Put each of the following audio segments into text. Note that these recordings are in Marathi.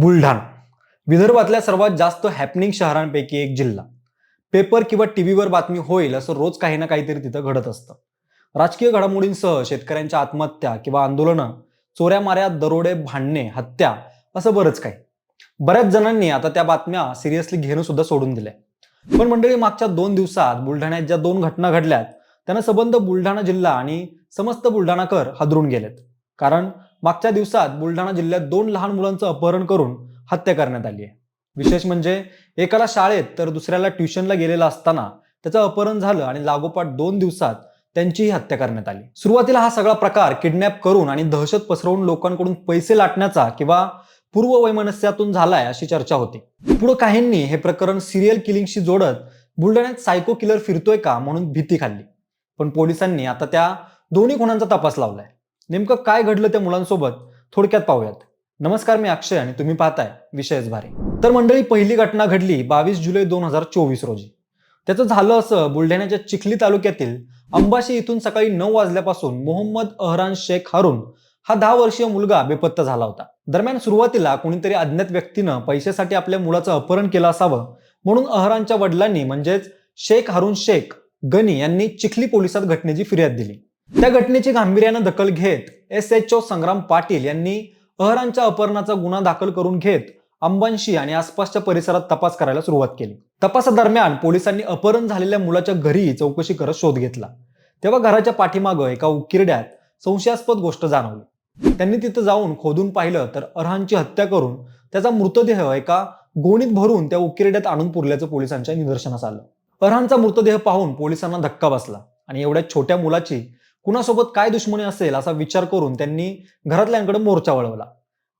बुलढाणा. विदर्भातल्या सर्वात जास्त हॅपनिंग शहरांपैकी एक जिल्हा. पेपर किंवा टी व्हीवर बातमी होईल असं रोज काही ना काहीतरी तिथं घडत असतं. राजकीय घडामोडींसह शेतकऱ्यांच्या आत्महत्या किंवा आंदोलनं चोऱ्या माऱ्या दरोडे भांडणे हत्या असं बरंच काही. बऱ्याच जणांनी आता त्या बातम्या सिरियसली घेणं सुद्धा सोडून दिल्या. पण मंडळी मागच्या दोन दिवसात बुलढाण्यात ज्या दोन घटना घडल्यात त्यांना संबंध बुलढाणा जिल्हा आणि समस्त बुलढाणाकर हादरून गेलेत. कारण मागच्या दिवसात बुलढाणा जिल्ह्यात दोन लहान मुलांचं अपहरण करून हत्या करण्यात आली आहे. विशेष म्हणजे एकाला शाळेत तर दुसऱ्याला ट्युशनला गेलेला असताना त्याचं अपहरण झालं आणि लागोपाठ दोन दिवसात त्यांचीही हत्या करण्यात आली. सुरुवातीला हा सगळा प्रकार किडनॅप करून आणि दहशत पसरवून लोकांकडून पैसे लाटण्याचा किंवा पूर्व वैमनस्यातून झालाय अशी चर्चा होती. पुढे काहींनी हे प्रकरण सिरियल किलिंगशी जोडत बुलढाण्यात सायको किलर फिरतोय का म्हणून भीती खाल्ली. पण पोलिसांनी आता त्या दोन्ही खुणांचा तपास लावलाय. नेमकं काय घडलं त्या मुलांसोबत? थोडक्यात पाहूयात. नमस्कार मी अक्षय आणि तुम्ही पाहताय विषयच भारी. तर मंडळी पहिली घटना घडली बावीस जुलै दोन हजार चोवीस रोजी. त्याचं झालं असं बुलढाण्याच्या चिखली तालुक्यातील अंबाशी इथून सकाळी नऊ वाजल्यापासून मोहम्मद अहरान शेख हारून हा दहा वर्षीय मुलगा बेपत्ता झाला होता. दरम्यान सुरुवातीला कोणीतरी अज्ञात व्यक्तीनं पैशासाठी आपल्या मुलाचं अपहरण केलं असावं म्हणून अहरानच्या वडिलांनी म्हणजेच शेख हारून शेख गनी यांनी चिखली पोलिसात घटनेची फिर्याद दिली. त्या घटनेची गांभीर्यानं दखल घेत S H O Sangram Patil यांनी अहरानच्या अपहरणाचा गुन्हा दाखल करून घेत अंबांशी आणि आसपासच्या परिसरात तपास करायला सुरुवात केली. तपासादरम्यान पोलिसांनी अपहरण झालेल्या मुलाच्या घरी चौकशी करत शोध घेतला. तेव्हा घराच्या पाठीमागं एका उकिरड्यात संशयास्पद गोष्ट जाणवली. त्यांनी तिथं जाऊन खोदून पाहिलं तर अरहानची हत्या करून त्याचा मृतदेह एका गोणीत भरून त्या उकिरड्यात आणून पुरल्याचं पोलिसांच्या निदर्शनास आलं. अरहानचा मृतदेह पाहून पोलिसांना धक्का बसला आणि एवढ्या छोट्या मुलाची कुणासोबत काय दुश्मनी असेल असा विचार करून त्यांनी घरातल्यांकडे मोर्चा वळवला.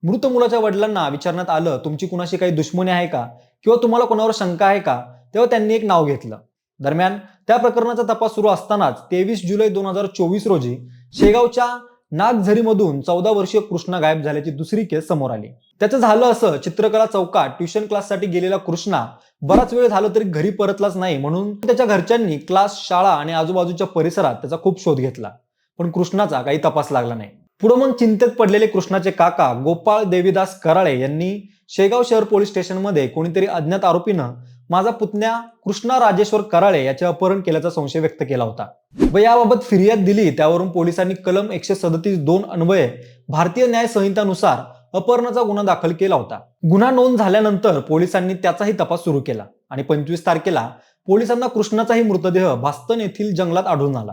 मृत मुलाच्या वडिलांना विचारण्यात आलं तुमची कुणाशी काही दुश्मनी आहे का? किंवा तुम्हाला कोणावर शंका आहे का? तेव्हा त्यांनी एक नाव घेतलं. दरम्यान त्या प्रकरणाचा तपास सुरू असतानाच तेवीस जुलै दोन हजार चोवीस रोजी शेगावच्या नागझरीमधून चौदा वर्षीय कृष्णा गायब झाल्याची दुसरी केस समोर आली. त्याचं झालं असं चित्रकला चौकात ट्युशन क्लाससाठी गेलेला कृष्णा बराच वेळ झालं तरी घरी परतलाच नाही म्हणून त्याच्या घरच्यांनी क्लास शाळा आणि आजूबाजूच्या परिसरात त्याचा खूप शोध घेतला. पण कृष्णाचा काही तपास लागला नाही. पुढे मग चिंतेत पडलेले कृष्णाचे काका गोपाळ देवीदास कराळे यांनी शेगाव शहर पोलीस स्टेशनमध्ये कोणीतरी अज्ञात आरोपीनं माझा पुतण्या कृष्णा राजेश्वर कराळे याचे अपहरण केल्याचा संशय व्यक्त केला होता. व याबाबत फिर्याद दिली त्यावरून पोलिसांनी कलम एकशे सदतीस दोन अन्वये भारतीय न्याय संहितानुसार अपहरणाचा गुन्हा दाखल केला होता. गुन्हा नोंद झाल्यानंतर पोलिसांनी त्याचाही तपास सुरू केला आणि पंचवीस तारखेला पोलिसांना कृष्णाचाही मृतदेह भास्तन येथील जंगलात आढळून आला.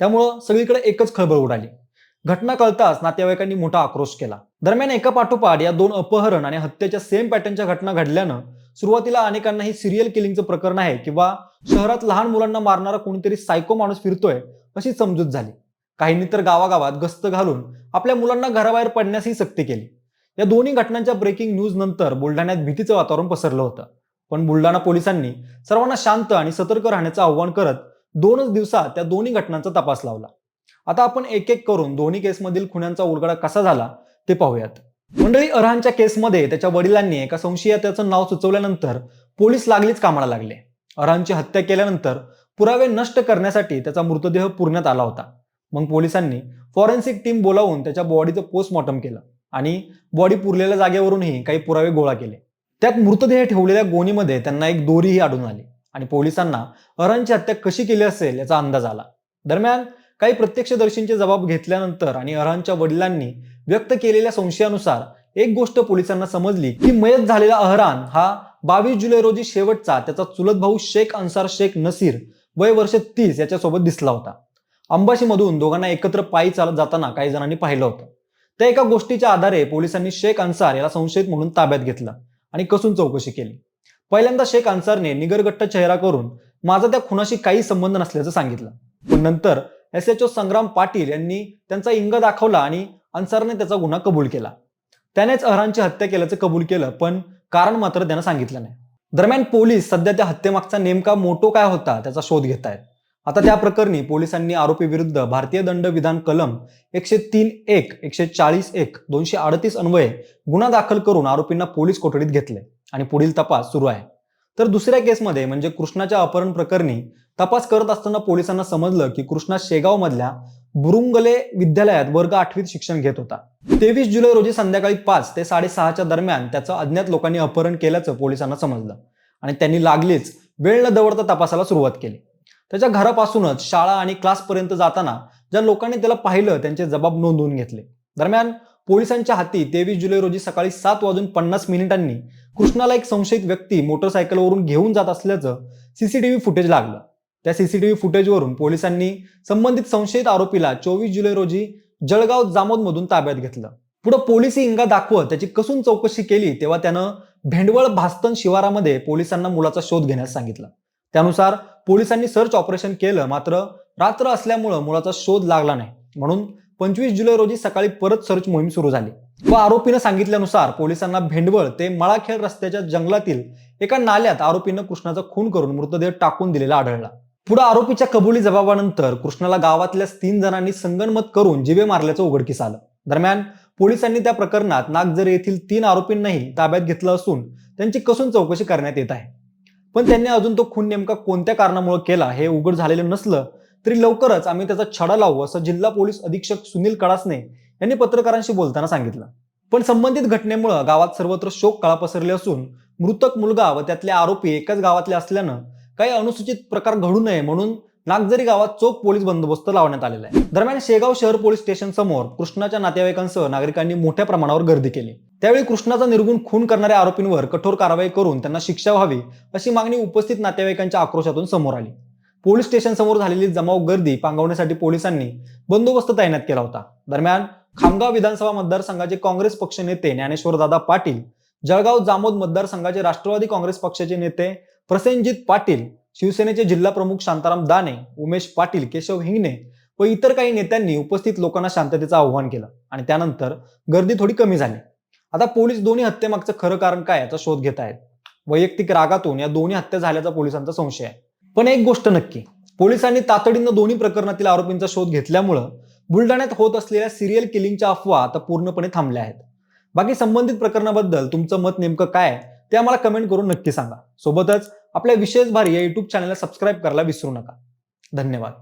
त्यामुळं सगळीकडे एकच खळबळ उडाली. घटना कळताच नातेवाईकांनी मोठा आक्रोश केला. दरम्यान एका पाठोपाठ या दोन अपहरण आणि हत्येच्या सेम पॅटर्नच्या घटना घडल्यानं सुरुवातीला अनेकांना ही सिरियल किलिंगचं प्रकरण आहे किंवा शहरात लहान मुलांना मारणारा कोणीतरी सायको माणूस फिरतोय अशी समजूत झाली. काहींनी तर गावागावात गस्त घालून आपल्या मुलांना घराबाहेर पडण्यासही सक्ती केली. या दोन्ही घटनांच्या ब्रेकिंग न्यूज नंतर बुलढाण्यात भीतीचं वातावरण पसरलं होतं. पण बुलढाणा पोलिसांनी सर्वांना शांत आणि सतर्क राहण्याचं आव्हान करत दोनच दिवसात त्या दोन्ही घटनांचा तपास लावला. आता आपण एक एक करून दोन्ही केसमधील खुन्यांचा उलगडा कसा झाला ते पाहूयात. मंडळी अरहानच्या केसमध्ये त्याच्या वडिलांनी एका संशयिताचं नाव सुचवल्यानंतर पोलीस लागलीच कामाला लागले. अरहानची हत्या केल्यानंतर पुरावे नष्ट करण्यासाठी त्याचा मृतदेह पुरण्यात आला होता. मग पोलिसांनी फॉरेन्सिक टीम बोलावून त्याच्या बॉडीचं पोस्टमॉर्टम केलं आणि बॉडी पुरलेल्या जागेवरूनही काही पुरावे गोळा केले. त्यात मृतदेह ठेवलेल्या गोणीमध्ये त्यांना एक दोरीही आढळून आली. आणि पोलिसांना अरणची हत्या कशी केली असेल याचा अंदाज आला. दरम्यान काही प्रत्यक्षदर्शींचे जबाब घेतल्यानंतर आणि अरहनच्या वडिलांनी व्यक्त केलेल्या संशयानुसार एक गोष्ट पोलिसांना समजली की मयत झालेला अहरान हा बावीस जुलै रोजी शेवटचा त्याचा चुलत भाऊ शेख अन्सार शेख नसीर वय वर्ष तीस याच्यासोबत दिसला होता. अंबाशीमधून दोघांना एकत्र पायी चालत जाताना काही जणांनी पाहिलं होतं. त्या एका गोष्टीच्या आधारे पोलिसांनी शेख अन्सार याला संशयित म्हणून ताब्यात घेतलं आणि कसून चौकशी केली. पहिल्यांदा शेख अन्सारने निगरगट्ट चेहरा करून माझा त्या खुनाशी काही संबंध नसल्याचं सांगितलं. पण नंतर S H O Sangram Patil यांनी त्यांचा इंग दाखवला आणि अन्सारने त्याचा गुन्हा कबूल केला. त्यानेच अहरांची हत्या केल्याचं कबूल केलं पण कारण मात्र त्यानं सांगितलं नाही. दरम्यान पोलीस सध्या त्या हत्येमागचा नेमका मोटो काय होता त्याचा शोध घेत आहेत आता त्या प्रकरणी पोलिसांनी आरोपी विरुद्ध भारतीय दंड विधान कलम एकशे तीन एक एकशे चाळीस एक दोनशे अडतीस अन्वये गुन्हा दाखल करून आरोपींना पोलीस कोठडीत घेतले. आणि पुढील तपास सुरू आहे. तर दुसऱ्या केसमध्ये म्हणजे कृष्णाच्या अपहरण प्रकरणी तपास करत असताना पोलिसांना समजलं की कृष्णा शेगाव मधल्या बुरुंगले विद्यालयात वर्ग आठवीत शिक्षण घेत होता. तेवीस जुलै रोजी संध्याकाळी पाच ते साडेसहाच्या दरम्यान त्याचं अज्ञात लोकांनी अपहरण केल्याचं पोलिसांना समजलं आणि त्यांनी लागलीच वेळ न दवडता तपासाला सुरुवात केली. त्याच्या घरापासूनच शाळा आणि क्लासपर्यंत जाताना ज्या लोकांनी त्याला पाहिलं त्यांचे जबाब नोंदवून घेतले. दरम्यान पोलिसांच्या हाती तेवीस जुलै रोजी सकाळी सात वाजून पन्नास मिनिटांनी कृष्णाला एक संशयित व्यक्ती मोटरसायकलवरून घेऊन जात असल्याचं सीसीटीव्ही फुटेज लागलं. त्या सीसीटीव्ही फुटेजवरून पोलिसांनी संबंधित संशयित आरोपीला चोवीस जुलै रोजी जळगाव जामोदमधून ताब्यात घेतलं. पुढे पोलीस इंगा दाखवत त्याची कसून चौकशी केली तेव्हा त्यानं भेंडवळ भास्तन शिवारामध्ये पोलिसांना मुलाचा शोध घेण्यास सांगितलं. त्यानुसार पोलिसांनी सर्च ऑपरेशन केलं मात्र रात्र असल्यामुळं मुलाचा शोध लागला नाही. म्हणून पंचवीस जुलै रोजी सकाळी परत सर्च मोहीम सुरू झाली. व आरोपीनं सांगितल्यानुसार पोलिसांना भेंडवळ ते मळाखेड रस्त्याच्या जंगलातील एका नाल्यात आरोपीनं कृष्णाचा खून करून मृतदेह टाकून दिलेला आढळला. पुढे आरोपीच्या कबुली जबाबानंतर कृष्णाला गावातल्या तीन जणांनी संगनमत करून जिवे मारल्याचं उघडकीस आलं. दरम्यान पोलिसांनी त्या प्रकरणात नागझरे येथील तीन आरोपींनाही ताब्यात घेतलं असून त्यांची कसून चौकशी करण्यात येत आहे. पण त्यांनी अजून तो खून नेमका कोणत्या कारणामुळे केला हे उघड झालेलं नसलं तरी लवकरच आम्ही त्याचा छडा लावू असं जिल्हा पोलीस अधीक्षक सुनील कडासने यांनी पत्रकारांशी बोलताना सांगितलं. पण संबंधित घटनेमुळे गावात सर्वत्र शोक कळा पसरले असून मृतक मुलगा व त्यातले आरोपी एकाच गावातले असल्यानं काही अनुसूचित प्रकार घडू नये म्हणून नागझरी गावात चोख पोलीस बंदोबस्त लावण्यात आलेला आहे. दरम्यान शेगाव शहर पोलीस स्टेशन समोर कृष्णाच्या नातेवाईकांसह नागरिकांनी मोठ्या प्रमाणावर गर्दी केली. त्यावेळी कृष्णाचा निर्गुण खून करणाऱ्या आरोपींवर कठोर कारवाई करून त्यांना शिक्षा व्हावी अशी मागणी उपस्थित नातेवाईकांच्या आक्रोशातून समोर आली. पोलीस स्टेशन समोर झालेली जमाव गर्दी पांगवण्यासाठी पोलिसांनी बंदोबस्त तैनात केला होता. दरम्यान खामगाव विधानसभा मतदारसंघाचे काँग्रेस पक्ष नेते ज्ञानेश्वरदादा पाटील जळगाव जामोद मतदारसंघाचे राष्ट्रवादी काँग्रेस पक्षाचे नेते प्रसेनजित पाटील शिवसेनेचे जिल्हा प्रमुख शांताराम दाने उमेश पाटील केशव हिंगणे व इतर काही नेत्यांनी उपस्थित लोकांना शांततेचं आव्हान केलं आणि त्यानंतर गर्दी थोडी कमी झाली. आता पोलीस दोन्ही हत्येमागचं खरं कारण काय याचा शोध घेत आहेत. वैयक्तिक रागातून या दोन्ही हत्या झाल्याचा पोलिसांचा संशय आहे. पण एक गोष्ट नक्की पोलिसांनी तातडीनं दोन्ही प्रकरणातील आरोपींचा शोध घेतल्यामुळं बुलढाण्यात होत असलेल्या सिरियल किलिंगच्या अफवा आता पूर्णपणे थांबल्या आहेत. बाकी संबंधित प्रकरणाबद्दल तुमचं मत नेमकं काय ते आम्हाला कमेंट करून नक्की सांगा. सोबतच आपल्या विशेष भारी या युट्यूब चॅनलला सबस्क्राईब करायला विसरू नका. धन्यवाद.